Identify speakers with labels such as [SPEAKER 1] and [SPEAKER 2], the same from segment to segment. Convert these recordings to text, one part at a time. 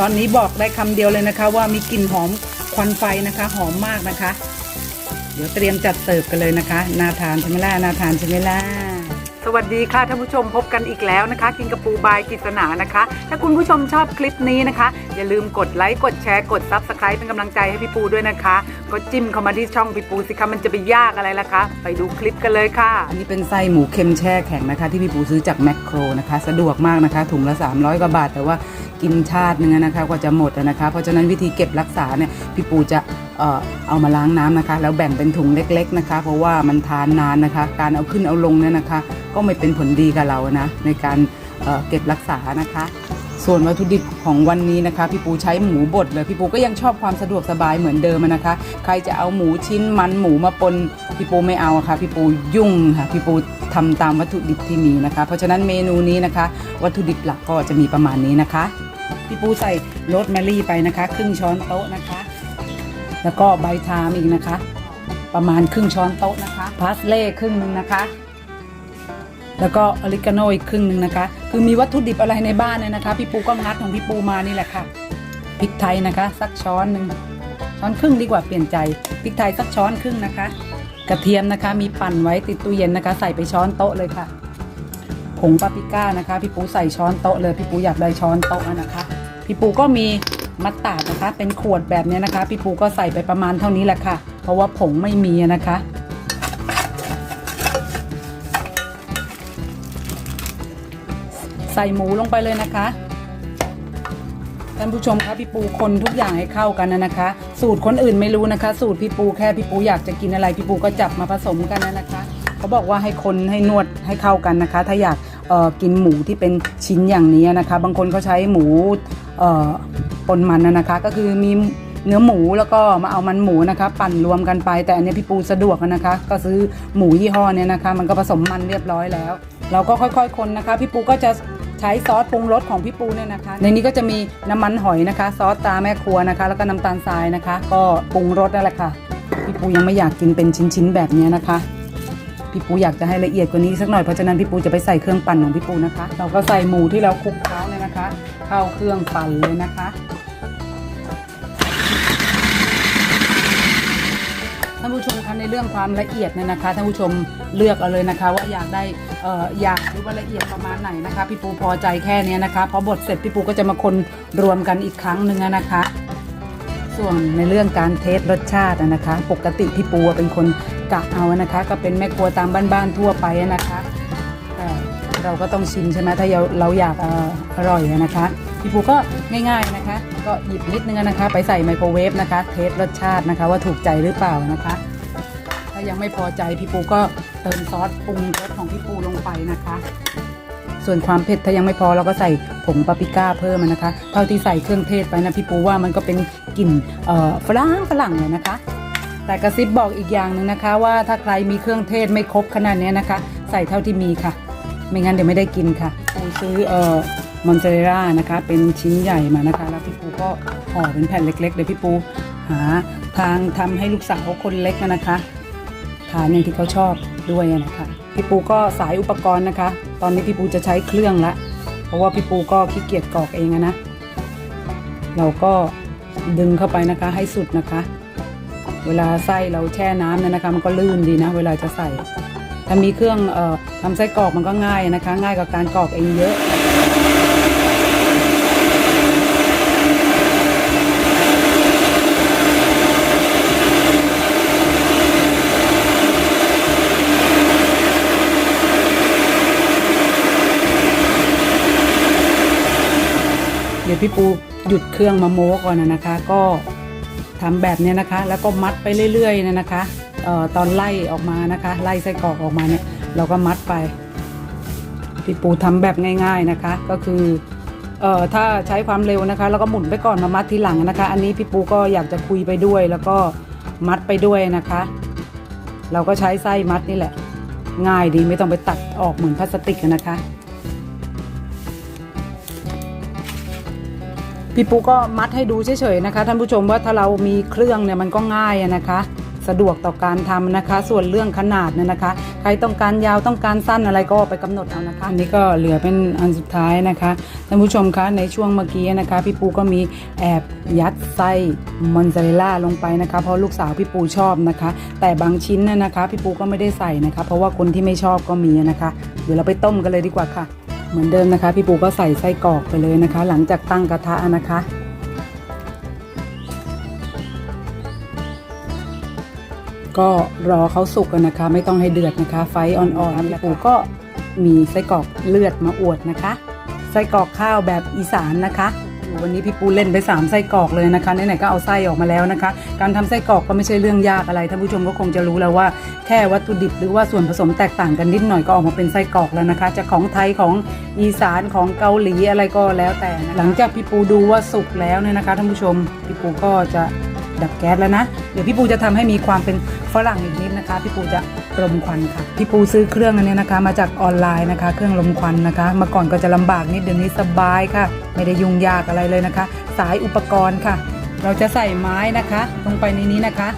[SPEAKER 1] ตอนนี้บอกได้คำเดียวเลยนะคะว่ามีกลิ่นหอมควันไฟนะคะ หอมมากนะคะ เดี๋ยวเตรียมจัดเสิร์ฟกันเลยนะคะน่าทานใช่ไหมล่ะน่าทานใช่ไหมล่ะ สวัสดีค่ะท่านผู้ชมพบกันอีกแล้วนะคะ กินกระปูบายกิษณานะคะ ถ้าคุณผู้ชมชอบคลิปนี้นะคะ อย่าลืมกดไลค์กดแชร์กดซับสไครป์เป็นกำลังใจให้พี่ปูด้วยนะคะ ก็จิ้มเข้ามาที่ช่องพี่ปูสิคะมันจะไปยากอะไรล่ะคะ ไปดูคลิปกันเลยค่ะ อันนี้เป็นไส้หมูเค็มแช่แข็งนะคะ ที่พี่ปูซื้อจากแมคโครนะคะ สะดวกมากนะคะ ถุงละ 300กว่าบาท แต่ว่ากินชาตินึงนะคะกว่าจะหมดนะคะ เพราะฉะนั้นวิธีเก็บรักษาเนี่ยพี่ปูจะ เอามาล้างน้ำนะคะ แล้วแบ่งเป็นถุงเล็ก ๆนะคะ เพราะว่ามันทานนานนะคะ การเอาขึ้นเอาลงเนี่ยนะคะ ก็ไม่เป็นผลดีกับเรานะในการเเก็บรักษานะคะ ส่วนวัตถุดิบของวันนี้นะคะ พี่ปูใช้หมูบดเลยพี่ปูก็ยังชอบความสะดวกสบายเหมือนเดิมนะคะ ใครจะเอาหมูชิ้นมันหมูมาปนพี่ปูไม่เอาะค่ะพี่ปูยุ่งค่ะพี่ปูทำตามวัตถุดิบที่มีนะคะ เพราะฉะนั้นเมนูนี้นะคะ วัตถุดิบหลักก็จะมีประมาณนี้นะคะ พี่ปูใส่โรสแมรี่ไปนะคะ ครึ่งช้อนโต๊ะนะคะ แล้วก็ใบทามอีกนะคะ ประมาณครึ่งช้อนโต๊ะนะคะพาสเล่ครึ่งหนึ่งนะคะ แล้วก็ออริกาโนอีกครึ่งหนึ่งนะคะ คือมีวัตถุดิบอะไรในบ้านเนี่ยนะคะ พี่ปูก็งัดของพี่ปูมานี่แหละค่ะพริกไทยนะคะ สักช้อนหนึ่งช้อนครึ่งดีกว่าเปลี่ยนใจพริกไทยสักช้อนครึ่งนะคะ กระเทียมนะคะ มีปั่นไว้ติดตู้เย็นนะคะ ใส่ไปช้อนโต๊ะเลยค่ะผงปาปริก้านะคะ พี่ปูใส่ช้อนโต๊ะเลยพี่ปูอยากได้ช้อนโต๊ะนะคะ พี่ปูก็มี มัตตาร์ดนะคะ เป็นขวดแบบนี้นะคะ พี่ปูก็ใส่ไปประมาณเท่านี้แหละค่ะ เพราะว่าผงไม่มีนะคะ ใส่หมูลงไปเลยนะคะท่านผู้ชมคะพี่ปูคนทุกอย่างให้เข้ากันนะนะคะ สูตรคนอื่นไม่รู้นะคะ สูตรพี่ปูแค่พี่ปูอยากจะกินอะไรพี่ปูก็จับมาผสมกันนะนะคะ เขาบอกว่าให้คนให้นวดให้เข้ากันนะคะ ถ้าอยาก กินหมูที่เป็นชิ้นอย่างนี้นะคะ บางคนเขาใช้หมูปนมันนะคะ ก็คือมีเนื้อหมูแล้วก็มาเอามันหมูนะคะ ปั่นรวมกันไป แต่อันนี้พี่ปูสะดวกนะคะ ก็ซื้อหมูยี่ห้อเนี้ยนะคะ มันก็ผสมมันเรียบร้อยแล้ว เราก็ค่อยๆคนนะคะ พี่ปูก็จะใช้ซอสปรุงรสของพี่ปูเนี่ยนะคะ ในนี้ก็จะมีน้ำมันหอยนะคะ ซอสตาแม่ครัวนะคะ แล้วก็น้ำตาลทรายนะคะ ก็ปรุงรสนั่นแหละค่ะ พี่ปูยังไม่อยากกินเป็นชิ้นๆแบบนี้นะคะ พี่ปูอยากจะให้ละเอียดกว่านี้สักหน่อยเพราะฉะนั้นพี่ปูจะไปใส่เครื่องปั่นของพี่ปูนะคะ เราก็ใส่หมูที่เราคลุกเคล้าเนี่ยนะคะ เข้าเครื่องปั่นเลยนะคะ ท่านผู้ชมคะในเรื่องความละเอียดเนี่ยนะคะท่านผู้ชมเลือกเอาเลยนะคะ ว่าอยากได้เอ่ออยากหรือว่าละเอียดประมาณไหนนะคะ พี่ปูพอใจแค่เนี้ยนะคะพอบดเสร็จพี่ปูก็จะมาคนรวมกันอีกครั้งหนึ่งนะคะ ส่วนในเรื่องการเทสรสชาตินะคะ ปกติพี่ปูเป็นคนกะเอานะคะ ก็เป็นแม่ครัวตามบ้านๆทั่วไปนะคะแต่เราก็ต้องชิมใช่ไหมถ้าเราเราอยากออร่อยนะคะ พี่ปูก็ง่าย ๆนะคะ ก็หยิบนิดนึงนะคะ ไปใส่ไมโครเวฟนะคะเทสรสชาตินะคะ ว่าถูกใจหรือเปล่านะคะ ถ้ายังไม่พอใจพี่ปูก็เติมซอสปรุงรสของพี่ปูลงไปนะคะ ส่วนความเผ็ดถ้ายังไม่พอเราก็ใส่ผงปาปริก้าเพิ่มนะคะ เท่าที่ใส่เครื่องเทศไปนะพี่ปูว่ามันก็เป็นกลิ่นเอ่อฝรั่งฝรั่งเลยนะคะ แต่กระซิบบอกอีกอย่างหนึ่งนะคะ ว่าถ้าใครมีเครื่องเทศไม่ครบขนาดเนี้ยนะคะ ใส่เท่าที่มีค่ะ ไม่งั้นเดี๋ยวไม่ได้กินค่ะปูซื้อเอ่อมอนเซเรล่านะคะ เป็นชิ้นใหญ่มานะคะ แล้วพี่ปูก็ห่อเป็นแผ่นเล็กๆเดี๋ยวพี่ปูหาทางทำให้ลูกสาวคนเล็กนะคะทานอย่างที่เขาชอบ ด้วยนะคะพี่ปูก็สายอุปกรณ์นะคะ ตอนนี้พี่ปูจะใช้เครื่องละ เพราะว่าพี่ปูก็ขี้เกียจกรอกเองนะ เราก็ดึงเข้าไปนะคะให้สุดนะคะ เวลาไส้เราแช่น้ำเนี่ยนะคะ มันก็ลื่นดีนะ เวลาจะใส่ ถ้ามีเครื่องออทำไส้กรอกมันก็ง่ายนะคะ ง่ายกว่าการกรอกเองเยอะ เดี๋ยวพี่ปูหยุดเครื่องมาโม้ก่อนนะนะคะ ก็ทำแบบเนี้ยนะคะ แล้วก็มัดไปเรื่อยๆนะนะคะออตอนไล่ออกมานะคะ ไล่ไส้กรอกออกมาเนี่ย เราก็มัดไป พี่ปูทำแบบง่าย ๆนะคะ ก็คือเอ่อถ้าใช้ความเร็วนะคะ แล้วก็หมุนไปก่อนมามัดทีหลังนะคะ อันนี้พี่ปูก็อยากจะคุยไปด้วย แล้วก็มัดไปด้วยนะคะ เราก็ใช้ไส้มัดนี่แหละ ง่ายดีไม่ต้องไปตัดออกเหมือนพลาสติกนะคะ พี่ปูก็มัดให้ดูเฉยๆนะคะท่านผู้ชมว่าถ้าเรามีเครื่องเนี่ยมันก็ง่ายอะนะคะ สะดวกต่อการทำนะคะ ส่วนเรื่องขนาดเนี่ยนะคะ ใครต้องการยาวต้องการสั้นอะไรก็ไปกำหนดเอานะคะอันนี้ก็เหลือเป็นอันสุดท้ายนะคะท่านผู้ชมคะในช่วงเมื่อกี้นะคะ พี่ปูก็มีแอบยัดไส้มอนซาเรลล่าลงไปนะคะ เพราะลูกสาวพี่ปูชอบนะคะ แต่บางชิ้นน่ะนะคะ พี่ปูก็ไม่ได้ใส่นะคะ เพราะว่าคนที่ไม่ชอบก็มีนะคะ เดี๋ยวเราไปต้มกันเลยดีกว่าค่ะ เหมือนเดิมนะคะ พี่ปูก็ใส่ไส้กรอกไปเลยนะคะ หลังจากตั้งกระทะนะคะ ก็รอเขาสุกกันนะคะ ไม่ต้องให้เดือดนะคะ ไฟอ่อนๆพี่ปูก็มีไส้กรอกเลือดมาอวดนะคะ ไส้กรอกข้าวแบบอีสานนะคะ วันนี้พี่ปูเล่นไป3ไส้กรอกเลยนะคะไหนๆก็เอาไส้ออกมาแล้วนะคะ การทำไส้กรอกก็ไม่ใช่เรื่องยากอะไรท่านผู้ชมก็คงจะรู้แล้วว่าแค่วัตถุดิบหรือว่าส่วนผสมแตกต่างกันนิดหน่อยก็ออกมาเป็นไส้กรอกแล้วนะคะจะของไทยของอีสานของเกาหลีอะไรก็แล้วแต่นะหลังจากพี่ปูดูว่าสุกแล้วเนี่ยนะคะท่านผู้ชมพี่ปูก็จะ ดับแก๊สแล้วนะ เดี๋ยวพี่ปูจะทำให้มีความเป็นฝรั่งอีกนิดนะคะ พี่ปูจะลมควันค่ะ พี่ปูซื้อเครื่องอันนี้นะคะ มาจากออนไลน์นะคะ เครื่องลมควันนะคะ เมื่อก่อนก็จะลำบากนิดเดี๋ยวนี้สบายค่ะ ไม่ได้ยุ่งยากอะไรเลยนะคะ สายอุปกรณ์ค่ะ เราจะใส่ไม้นะคะ ลงไปในนี้นะคะ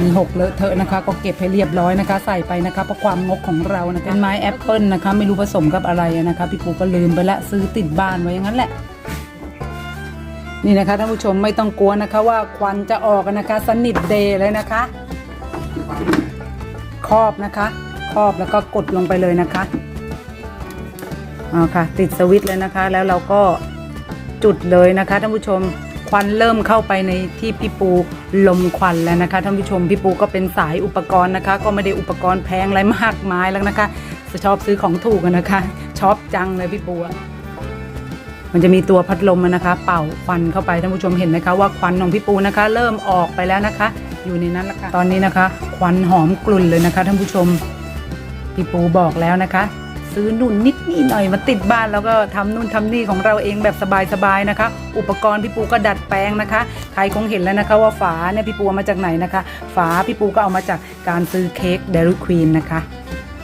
[SPEAKER 1] มีหกเลอะเทอะนะคะ ก็เก็บให้เรียบร้อยนะคะ ใส่ไปนะคะเพราะความงกของเรานะเป็นไม้แอปเปิลนะคะ ไม่รู้ผสมกับอะไรนะคะ พี่ปูก็ลืมไปละซื้อติดบ้านไว้อย่างนั้นแหละ นี่นะคะท่านผู้ชมไม่ต้องกลัวนะคะว่าควันจะออกนะคะ สนิทเดย์เลยนะคะ ครอบนะคะครอบแล้วก็กดลงไปเลยนะคะเอาค่ะ ติดสวิตช์เลยนะคะ แล้วเราก็จุดเลยนะคะท่านผู้ชมควันเริ่มเข้าไปในที่พี่ปูลมควันแล้วนะคะท่านผู้ชมพี่ปูก็เป็นสายอุปกรณ์นะคะ ก็ไม่ได้อุปกรณ์แพงอะไรมากมายแล้วนะคะชอบซื้อของถูกอะนะคะชอบจังเลยพี่ปูอะ มันจะมีตัวพัดลมนะคะ เป่าควันเข้าไปท่านผู้ชมเห็นไหมคะว่าควันของพี่ปูนะคะ เริ่มออกไปแล้วนะคะ อยู่ในนั้นแล้วค่ะตอนนี้นะคะ ควันหอมกลุ่นเลยนะคะท่านผู้ชมพี่ปูบอกแล้วนะคะ ซื้อนุ่นนิดนี่หน่อยมาติดบ้านแล้วก็ทำนู่นทำนี่ของเราเองแบบสบายๆนะคะ อุปกรณ์พี่ปูก็ดัดแปลงนะคะ ใครคงเห็นแล้วนะคะ ว่าฝาเนี่ยพี่ปูมาจากไหนนะคะ ฝาพี่ปูก็เอามาจากการซื้อเค้กเดลิควีนนะคะ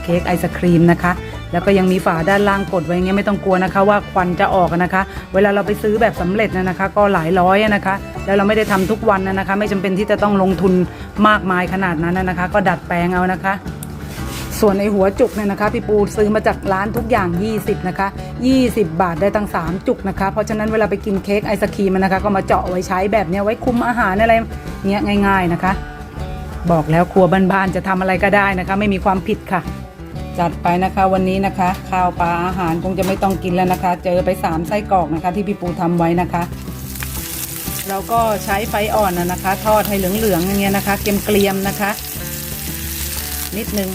[SPEAKER 1] เค้กไอศครีมนะคะ แล้วก็ยังมีฝาด้านล่างกดไว้อย่างเงี้ยไม่ต้องกลัวนะคะ ว่าควันจะออกนะคะ เวลาเราไปซื้อแบบสำเร็จนะนะคะ ก็หลายร้อยนะคะ แล้วเราไม่ได้ทำทุกวันนะนะคะ ไม่จำเป็นที่จะต้องลงทุนมากมายขนาดนั้นนะคะ ก็ดัดแปลงเอานะคะ ส่วนไอหัวจุกเนี่ยนะคะพี่ปูซื้อมาจากร้านทุกอย่าง 20 นะคะ 20 บาทได้ตั้ง 3 จุกนะคะ เพราะฉะนั้นเวลาไปกินเค้กไอศครีมนะคะ ก็มาเจาะไว้ใช้แบบเนี้ยไว้คุมอาหารอะไรเนี้ยง่าย ๆนะคะ บอกแล้วครัวบ้านๆจะทำอะไรก็ได้นะคะ ไม่มีความผิดค่ะ จัดไปนะคะวันนี้นะคะ ข้าวปลาอาหารคงจะไม่ต้องกินแล้วนะคะ เจอไปสามไส้กรอกนะคะ ที่พี่ปูทำไว้นะคะเราก็ใช้ไฟอ่อนนะนะคะ ทอดให้เหลืองๆอย่างเงี้ยนะคะ เกลียมๆนะคะ นิดนึง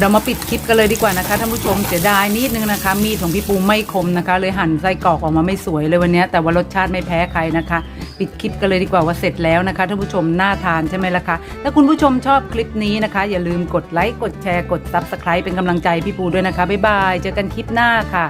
[SPEAKER 1] เรามาปิดคลิปกันเลยดีกว่านะคะท่านผู้ชมเสียดายนิดนึงนะคะ มีดของพี่ปูไม่คมนะคะ เลยหั่นไส้กรอกออกมาไม่สวยเลยวันนี้แต่ว่ารสชาติไม่แพ้ใครนะคะ ปิดคลิปกันเลยดีกว่าว่าเสร็จแล้วนะคะท่านผู้ชมน่าทานใช่ไหมล่ะคะถ้าคุณผู้ชมชอบคลิปนี้นะคะ อย่าลืมกดไลค์กดแชร์กดซับสไครป์เป็นกำลังใจพี่ปูด้วยนะคะบ๊ายบายเจอกันคลิปหน้าค่ะ